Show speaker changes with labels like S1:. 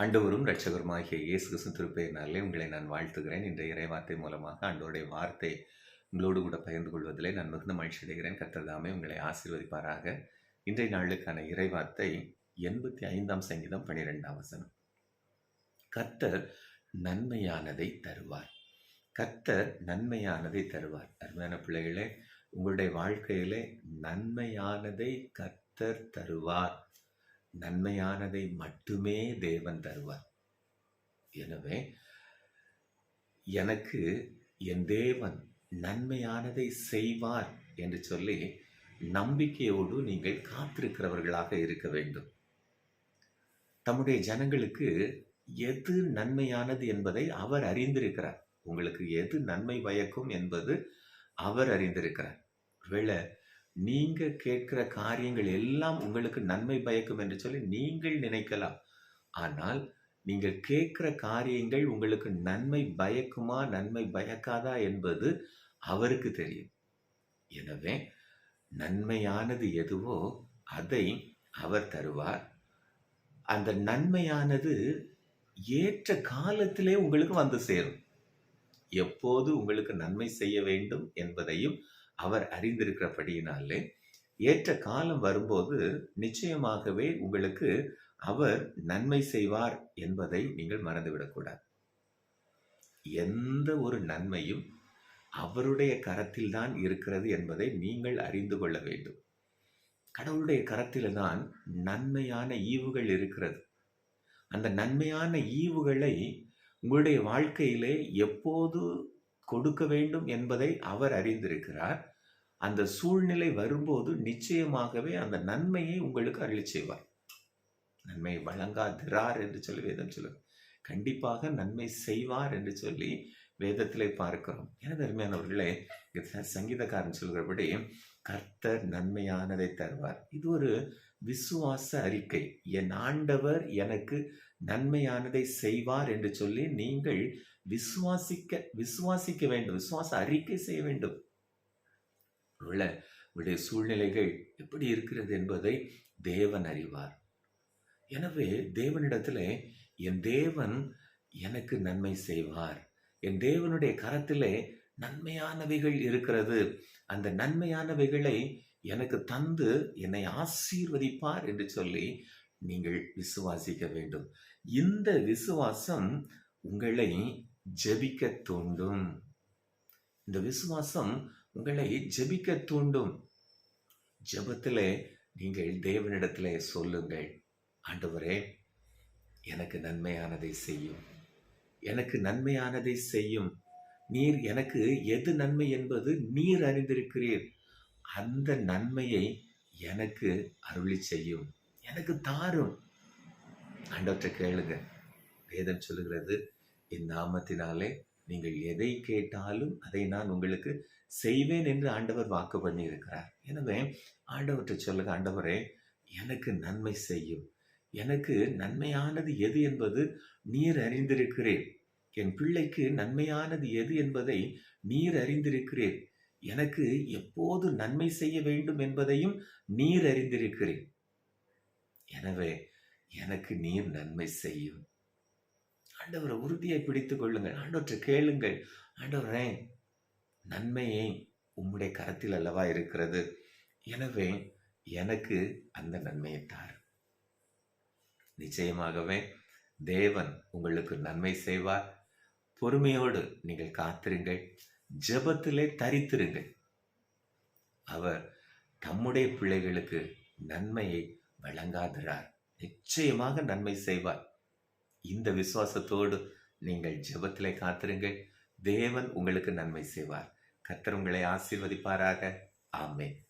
S1: ஆண்டவரும் இரட்சகருமாகிய இயேசு கிறிஸ்து திருப்பெயரினாலே உங்களை நான் வாழ்த்துகிறேன். இந்த இறைவார்த்தை மூலமாக ஆண்டவருடைய வார்த்தை உங்களோடு கூட பகிர்ந்து கொள்வதிலே நான் மிகுந்த மகிழ்ச்சி அடைகிறேன். கத்ததாமே உங்களை ஆசீர்வதிப்பாராக. இன்றைய நாளுக்கான இறைவார்த்தை எண்பத்தி ஐந்தாம் சங்கீதம் பனிரெண்டாம் வசனம். கத்தர் நன்மையானதை தருவார். கத்தர் நன்மையானதை தருவார். அருமையான பிள்ளைகளே உங்களுடைய வாழ்க்கையிலே நன்மையானதை கத்தர் தருவார். நன்மையானதை மட்டுமே தேவன் தருவார். எனவே எனக்கு என் தேவன் நன்மையானதை செய்வார் என்று சொல்லி நம்பிக்கையோடு நீங்கள் காத்திருக்கிறவர்களாக இருக்க வேண்டும். தம்முடைய ஜனங்களுக்கு எது நன்மையானது என்பதை அவர் அறிந்திருக்கிறார். உங்களுக்கு எது நன்மை பயக்கும் என்பது அவர் அறிந்திருக்கிறார். வேளை நீங்கள் கேட்கிற காரியங்கள் எல்லாம் உங்களுக்கு நன்மை பயக்கும் என்று சொல்லி நீங்கள் நினைக்கலாம். ஆனால் நீங்கள் கேட்கிற காரியங்கள் உங்களுக்கு நன்மை பயக்குமா நன்மை பயக்காதா என்பது அவருக்கு தெரியும். எனவே நன்மையானது எதுவோ அதை அவர் தருவார். அந்த நன்மையானது ஏற்ற காலத்திலே உங்களுக்கு வந்து சேரும். எப்போது உங்களுக்கு நன்மை செய்ய வேண்டும் என்பதையும் அவர் அறிந்திருக்கிறபடியினாலே ஏற்ற காலம் வரும்போது நிச்சயமாகவே உங்களுக்கு அவர் நன்மை செய்வார் என்பதை நீங்கள் மறந்துவிடக்கூடாது. எந்த ஒரு நன்மையும் அவருடைய கரத்தில் தான் இருக்கிறது என்பதை நீங்கள் அறிந்து கொள்ள வேண்டும். கடவுளுடைய கரத்தில் தான் நன்மையான ஈவுகள் இருக்கிறது. அந்த நன்மையான ஈவுகளை உங்களுடைய வாழ்க்கையிலே எப்போது கொடுக்க வேண்டும் என்பதை அவர் அறிந்திருக்கிறார். அந்த சூழ்நிலை வரும்போது நிச்சயமாகவே அந்த நன்மையை உங்களுக்கு அருளி செய்வார். நன்மை வழங்காதிரார் என்று சொல்லி வேதம் சொல்லுது. கண்டிப்பாக நன்மை செய்வார் என்று சொல்லி வேதத்திலே பார்க்கிறோம். எனது அருமையானவர்களே சங்கீதக்காரன் சொல்கிறபடி கர்த்தர் நன்மையானதை தருவார். இது ஒரு விசுவாச அறிக்கை. என் ஆண்டவர் எனக்கு நன்மையானதை செய்வார் என்று சொல்லி நீங்கள் விசுவாசிக்க விசுவாசிக்க வேண்டும். விசுவாச அறிக்கை செய்ய வேண்டும். உள்ள உடைய சூழ்நிலைகள் எப்படி இருக்கிறது என்பதை தேவன் அறிவார். எனவே தேவனிடத்தில் என் தேவன் எனக்கு நன்மை செய்வார். என் தேவனுடைய கரத்திலே நன்மையானவைகள் இருக்கிறது. அந்த நன்மையானவைகளை எனக்கு தந்து என்னை ஆசீர்வதிப்பார் என்று சொல்லி நீங்கள் விசுவாசிக்க வேண்டும். இந்த விசுவாசம் உங்களை ஜபிக்க தூண்டும். இந்த விசுவாசம் உங்களை ஜெபிக்க தூண்டும். ஜெபத்திலே நீங்கள் தேவனிடத்திலே சொல்லுங்கள். ஆண்டவரே எனக்கு நன்மையானதை செய்யும். எனக்கு நன்மையானதை செய்யும். நீர் எனக்கு எது நன்மை என்பது நீர் அறிந்திருக்கிறீர். அந்த நன்மையை எனக்கு அருளி செய்யும். எனக்கு தாரும். ஆண்டவற்றை கேளுங்க. வேதம் சொல்லுகிறது என் நாமத்தினாலே நீங்கள் எதை கேட்டாலும் அதை நான் உங்களுக்கு செய்வேன் என்று ஆண்டவர் வாக்கு பண்ணி இருக்கிறார் எனவே ஆண்டவற்றை சொல்லுங்க ஆண்டவரே எனக்கு நன்மை செய்யும். எனக்கு நன்மையானது எது என்பது நீர் அறிந்திருக்கிறேன் என் பிள்ளைக்கு நன்மையானது எது என்பதை நீர் அறிந்திருக்கிறேன் எனக்கு எப்போது நன்மை செய்ய வேண்டும் என்பதையும் நீர் அறிந்திருக்கிறேன் எனவே எனக்கு நீர் நன்மை செய்யும். ஆண்டவரை உறுதியை பிடித்து கொள்ளுங்கள். ஆண்டவற்றை கேளுங்கள். ஆண்டவரே நன்மையை உம்முடைய கரத்தில் அல்லவா இருக்கிறது. எனவே எனக்கு அந்த நன்மையை தார். நிச்சயமாகவே தேவன் உங்களுக்கு நன்மை செய்வார். பொறுமையோடு நீங்கள் காத்திருங்கள். ஜபத்திலே தரித்திருங்கள். அவர் தம்முடைய பிள்ளைகளுக்கு நன்மையை வழங்காதிரார். நிச்சயமாக நன்மை செய்வார். இந்த விசுவாசத்தோடு நீங்கள் ஜெபத்திலே காத்திருங்கள். தேவன் உங்களுக்கு நன்மை செய்வார். கத்தர் உங்களை ஆசீர்வதிப்பாராக. ஆமேன்.